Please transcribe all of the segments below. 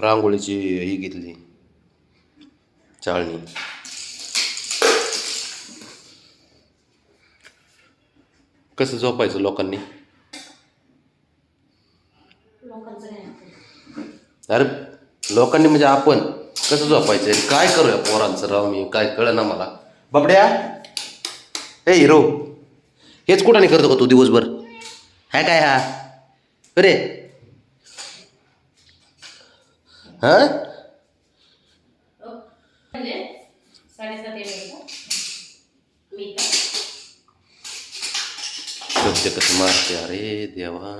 रांगोळीची ही घेतली. चाळणी. कसं झोपायचं लोकांनी. अरे लोकांनी म्हणजे आपण कसं झोपायचं? काय करूया पोरांचं? राव मी काय कळ ना मला. बाबड्या! ए हिरो! हेच कुठं नाही करतो का तू दिवसभर? हाय काय हा? अरे! हा म्हणजे साडेसात येईल का मी का शब्द कसं मारते अरे देवा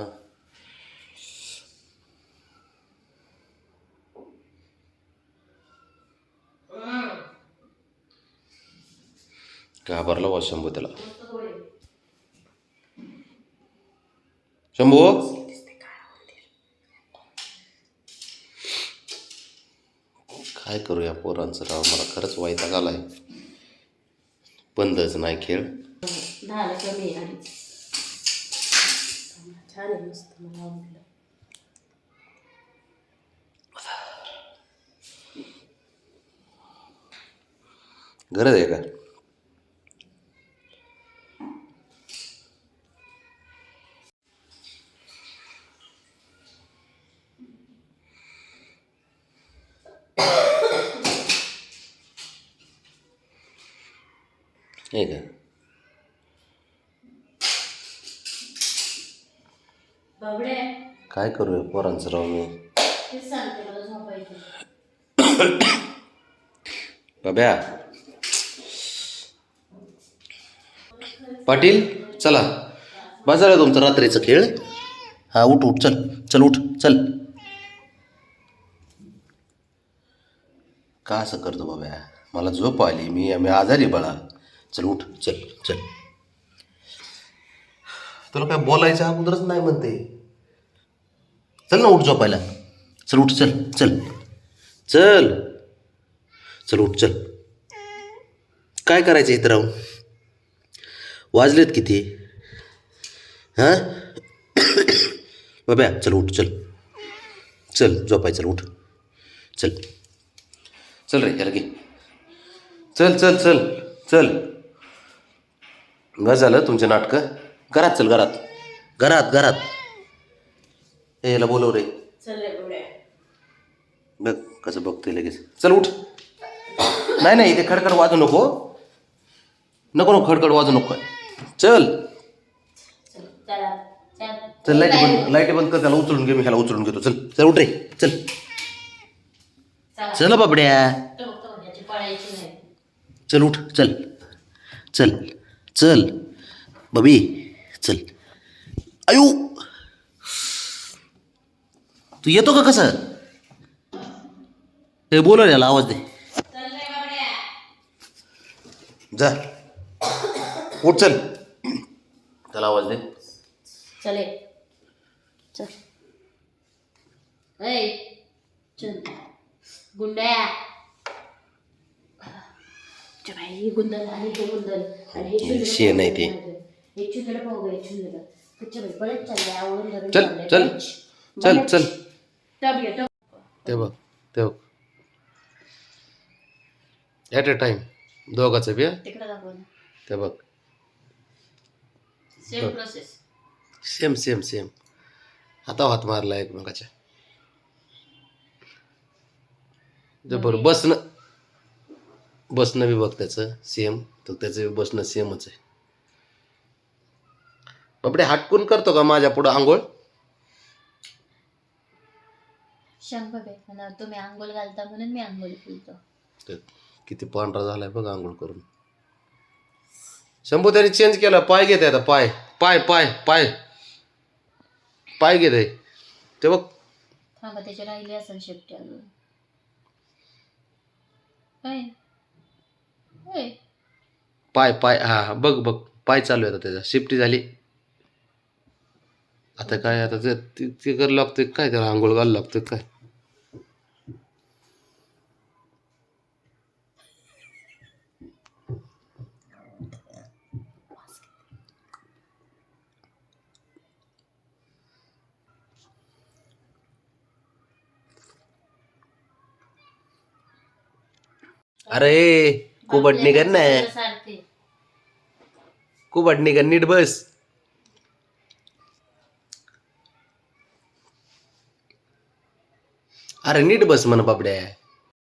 घाबरला वा शंभू त्याला मस्त गोड आहे. शंभू काय करूया पोरांचं? राव मला खरंच वाईटाग आलाय. बंदच नाही खेळ. दहाला कमी आहे अडीच छान आहे मस्त मला आवडलं. गरज आहे का? आहे का? बाबडे काय करूया पोरांचं राव मी? बाब्या. पाटील चला. बाजार तुमचा रात्रीचा खेळ? हा उठ उठ चल चल उठ चल. का असं करतो बाब्या? मला झोप आली मी मी आजारी बाळा. चल उठ. चल चल. तुला काय बोलायचं अगोदरच नाही म्हणते. चल ना उठ झोपायला. चल उठ चल चल. चल. चल उठ चल. काय करायचं इथं राहून? वाजलेत किती? हां? बाब्या चल उठ चल. चल झोपाय चल उठ. चल. चल रे याला घे. चल चल चल. चल. बस झालं तुमचे नाटकं. घरात चल घरात. घरात घरात. ए याला बोलव रे. बघ कसं बघतोय लगेच. चल उठ. नाही नाही इथे खडखड वाजू नको. नको नको खडखड वाजू नको. चल. चल लाइट बंद लाइट बंद कर त्याला उचलून घे मी ह्याला उचलून घेतो. चल चल उठ रे. चल. चला. बाबड्या. चल उठ. चल. चल. चल. बबी चल. अयो! तू येतो का कसं? ते बोल याला आवाज दे. चल जा. उठ चल. त्याला आवाज दे. चले चल. चल. गुंड्या. हे गुंदल आणि हे गुंदल. आणि हे चुंदर शेण आहे ते. हे चुंदर पाहू गए चुंदर कच्चे बाई पळत चालले आवडून धरून चल. चल. चल. चल टप ते बघ ते बघ. ॲट अ टाइम दोघाचं बी? तिकडे दाखव ना. ते बघ. Same process same same same हाता हात मारला एकमेकाच्या. जबर बसणं बसणं बघ त्याचं सेम तर त्याचं बसणं सेमच आहे. बापडे हटकून करतो का माझ्या पुढं आंघोळ? शंभर आहे तुम्ही आंघोळ घालता म्हणून मी आंघोळ फुलतो ते किती पांढरा झालाय बघ आंघोळ करून. शंभू त्याने चेंज केला पाय घेत आता पाय. पाय पाय पाय. पाय घेत आहे. ते बघ. थांबा त्याची राहिली असेल शेपटी अजून. होय पाय पाय हा बघ बघ पाय चालू आहे आता त्याचा. शिफ्टी झाली. आता काय आता ते ते- ते कर लागतंय काय त्याला आंघोळ घालायला लागतं काय? अरे! कुबडणी कर ना कुबडणी कर नीट बस. अरे नीट बस म्हण बाबड्या.